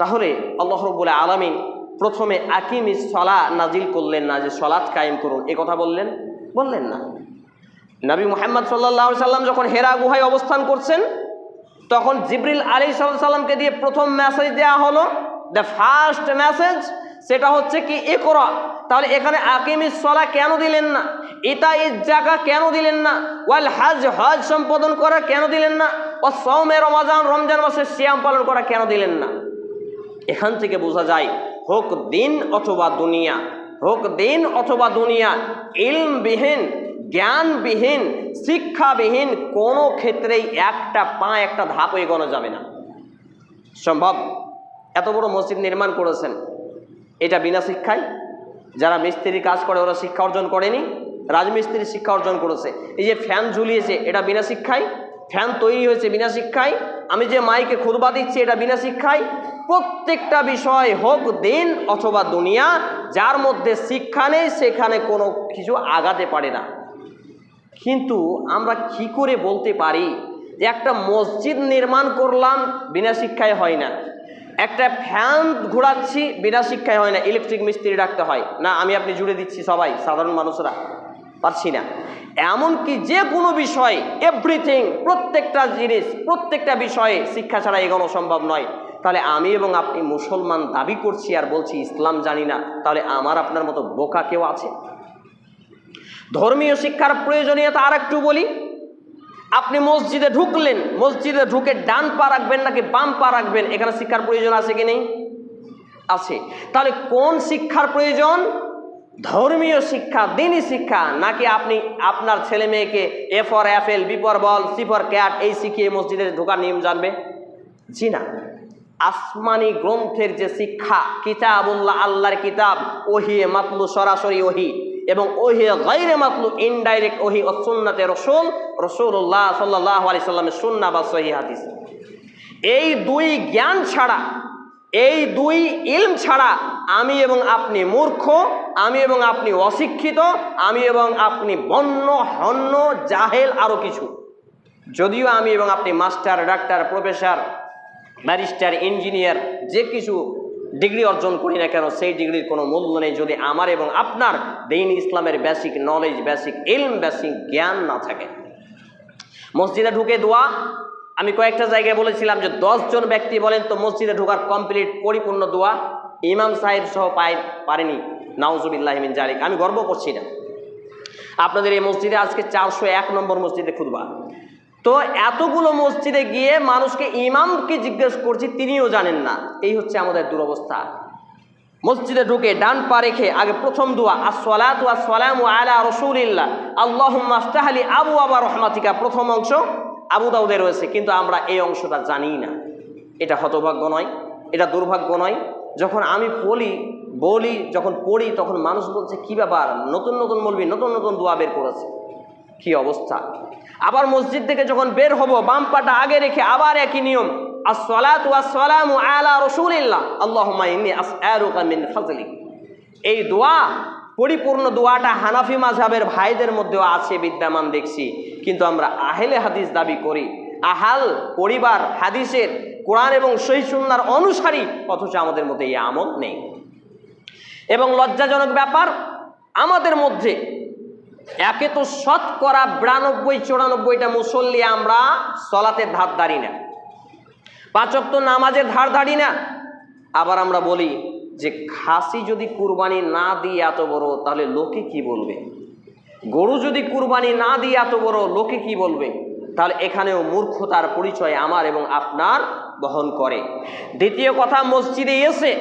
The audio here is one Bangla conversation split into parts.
তাহলে আল্লাহ রব্বুল আলমিন প্রথমে আকিম সলা নাজিল করলেন না, যে সলাৎ কায়েম করুন। এ কথা বললেন? বললেন না। নবী মোহাম্মদ সাল্লাহ সাল্লাম যখন হেরা গুহায় অবস্থান করছেন, তখন জিবরিল আলী সাল্লামকে দিয়ে প্রথম মেসেজ দেওয়া হলো। দ্য ফার্স্ট মেসেজ সেটা হচ্ছে কি এ করা তাহলে এখানে আকিমিস সলা কেন দিলেন না? এটা ইতা জাকা কেন দিলেন না? ওয়াল হাজ, হজ সম্পাদন করা কেন দিলেন না? ও সৌমে রমাজান, রমজান মাসের শ্যাম পালন করা কেন দিলেন না? এখান থেকে বোঝা যায়, হোক দিন অথবা দুনিয়া, হোক দিন অথবা দুনিয়া, ইলমবিহীন, জ্ঞানবিহীন, শিক্ষাবিহীন কোনো ক্ষেত্রেই একটা পা, একটা ধাপ এগোনো যাবে না। সম্ভব? এত বড় মসজিদ নির্মাণ করেছেন, এটা বিনা শিক্ষায়? যারা মিস্ত্রি কাজ করে, ওরা শিক্ষা অর্জন করেনি? রাজমিস্ত্রি শিক্ষা অর্জন করেছে, এই যে ফ্যান ঝুলিয়েছে, এটা বিনা শিক্ষায়? ফ্যান তৈরি হয়েছে বিনা শিক্ষায়। আমি যে মাইকে খুদবা দিচ্ছি, এটা বিনা শিক্ষায়। প্রত্যেকটা বিষয় হোক দিন অথবা দুনিয়া, যার মধ্যে শিক্ষা নেই, সেখানে কোনো কিছু আগাতে পারে না। কিন্তু আমরা কি করে বলতে পারি যে একটা মসজিদ নির্মাণ করলাম, বিনা শিক্ষায় হয় না। একটা ফ্যান ঘোরাচ্ছি, বিনা শিক্ষায় হয় না। ইলেকট্রিক মিস্ত্রি রাখতে হয়। না, আমি আপনি জুড়ে দিচ্ছি সবাই, সাধারণ মানুষরা। পারছি না। এমনকি যে কোনো বিষয় এভরিথিং প্রত্যেকটা জিনিস, প্রত্যেকটা বিষয়ে শিক্ষা ছাড়া এগোনো সম্ভব নয়। তাহলে আমি এবং আপনি মুসলমান দাবি করছি আর বলছি, ইসলাম জানি না, তাহলে আমার আপনার মতো বোকা কেউ আছে? ধর্মীয় শিক্ষার প্রয়োজনীয়তা আর একটু বলি। আপনি মসজিদে ঢুকলেন, মসজিদে ঢুকে ডান পা রাখবেন নাকি বাম পা রাখবেন, এখানে শিক্ষার প্রয়োজন আছে কি নেই? আছে। তাহলে কোন শিক্ষার প্রয়োজন? ধর্মীয় শিক্ষা দিনই শিক্ষা, নাকি আপনি আপনার ছেলে মেয়েকে A for apple B ball C for cat এই শিখিয়ে মসজিদে ঢোকার নিয়ম জানবে? জি না। আসমানি গ্রন্থের যে শিক্ষা, কিতাবুল্লাহ আল্লাহর কিতাব, ওহি মাতলু সরাসরি ওহি এবং ওহি গাইরে মাতলু ইনডাইরেক্ট ওহি ও সুন্নাতে রসুল রসুল্লাহ সাল্লাহ আলি সাল্লামের সুন্না বা সহি হাদিস। এই দুই জ্ঞান ছাড়া এই দুই ইলম ছাড়া আমি এবং আপনি মূর্খ, আমি এবং আপনি অশিক্ষিত, আমি এবং আপনি বন্য, হন্য, জাহেল আরও কিছু। যদিও আমি এবং আপনি master, doctor, professor, barrister, engineer, যে কিছু ডিগ্রি অর্জন করি না কেন, সেই ডিগ্রির কোনো মূল্য নেই যদি আমার এবং আপনার দিন ইসলামের বেসিক নলেজ বেসিক ইলম বেসিক জ্ঞান না থাকে। মসজিদে ঢুকে দোয়া আমি কয়েকটা জায়গায় বলেছিলাম যে জন ব্যক্তি বলেন তো মসজিদে ঢোকার কমপ্লিট পরিপূর্ণ দোয়া ইমাম সাহেব সহ পাই পারেনি। নাউজুবিল্লাহমিন জালিক। আমি গর্ব করছি না আপনাদের এই মসজিদে আজকে চারশো এক নম্বর মসজিদে খুদবা তো এতগুলো মসজিদে গিয়ে মানুষকে ইমামকে জিজ্ঞেস করছি, তিনিও জানেন না। এই হচ্ছে আমাদের দুরবস্থা। মসজিদে ঢুকে ডান পা রেখে আগে প্রথম দোয়া আসলাত আসসালাম আলা রসুলিল্লাহ। আল্লাহ আবু আবা রহমাতিকা, প্রথম অংশ। আবু দাউদে রয়েছে, কিন্তু আমরা এই অংশটা জানি না। এটা হতভাগ্য নয়, এটা দুর্ভাগ্য নয়। যখন আমি বলি বলি, যখন পড়ি, তখন মানুষ বলছে, কি ব্যাপার? নতুন নতুন বলবি, নতুন নতুন দোয়া বের করেছে। কি অবস্থা? আবার মসজিদ থেকে যখন বের হব, বাম পাটা আগে রেখে আবার একই নিয়ম আসসালামু আলা রাসূলিল্লাহ, আল্লাহুম্মা ইন্নী আসআলুকা ফাজলিক এই দোয়া পরিপূর্ণ দোয়াটা হানাফি মাঝহাবের ভাইদের মধ্যেও আছে, বিদ্যমান দেখছি। কিন্তু আমরা আহেলে হাদিস দাবি করি, আহাল পরিবার, হাদিসের, কোরআন এবং সহিসুন্নার অনুসারী, অথচ আমাদের মধ্যে এই আমল নেই। এবং লজ্জাজনক ব্যাপার, আমাদের মধ্যে একে তো শতকরা বিরানব্বই, চুরানব্বইটা মুসল্লি আমরা সলাতের ধার দাঁড়ি না। পাচক তো নামাজের ধার দাঁড়ি না। আবার আমরা বলি যে খাসি যদি কুরবানি না দিয়ে এত বড়, তাহলে লোকে কি বলবে? গরু যদি কুরবানি না দিয়ে এত বড়, লোকে কি বলবে? তাহলে এখানেও মূর্খতার পরিচয় আমার এবং আপনার বহন করে। দ্বিতীয় কথা, মসজিদে এসে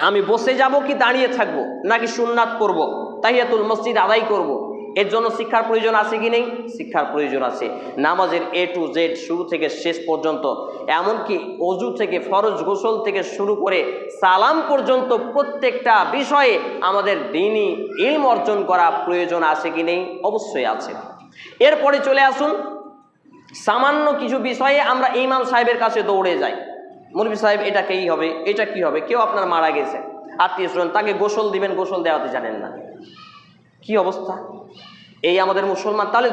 আমি বসে যাব কি দাঁড়িয়ে থাকব, নাকি সুন্নাত করব তাহিয়াতুল মসজিদ আদায় করব। এর জন্য শিক্ষার প্রয়োজন আছে কি নেই? শিক্ষার প্রয়োজন আছে। নামাজের এ টু জেড শুরু থেকে শেষ পর্যন্ত, এমনকি অজু থেকে ফরজ গোসল থেকে শুরু করে সালাম পর্যন্ত প্রত্যেকটা বিষয়ে আমাদের দিনই ইলম অর্জন করা প্রয়োজন আছে কি নেই? অবশ্যই আছে। এরপরে চলে আসুন, সামান্য কিছু বিষয়ে আমরা ইমাম সাহেবের কাছে দৌড়ে যাই। মুরবি সাহেব, এটা কেই হবে? এটা কি হবে? কেউ আপনার মারা গেছে। আত্মীয় স্বজন, তাকে গোসল দিবেন, গোসল দেওয়াতে জানেন না। কি অবস্থা? এই আমাদের মুসলমান তাহলে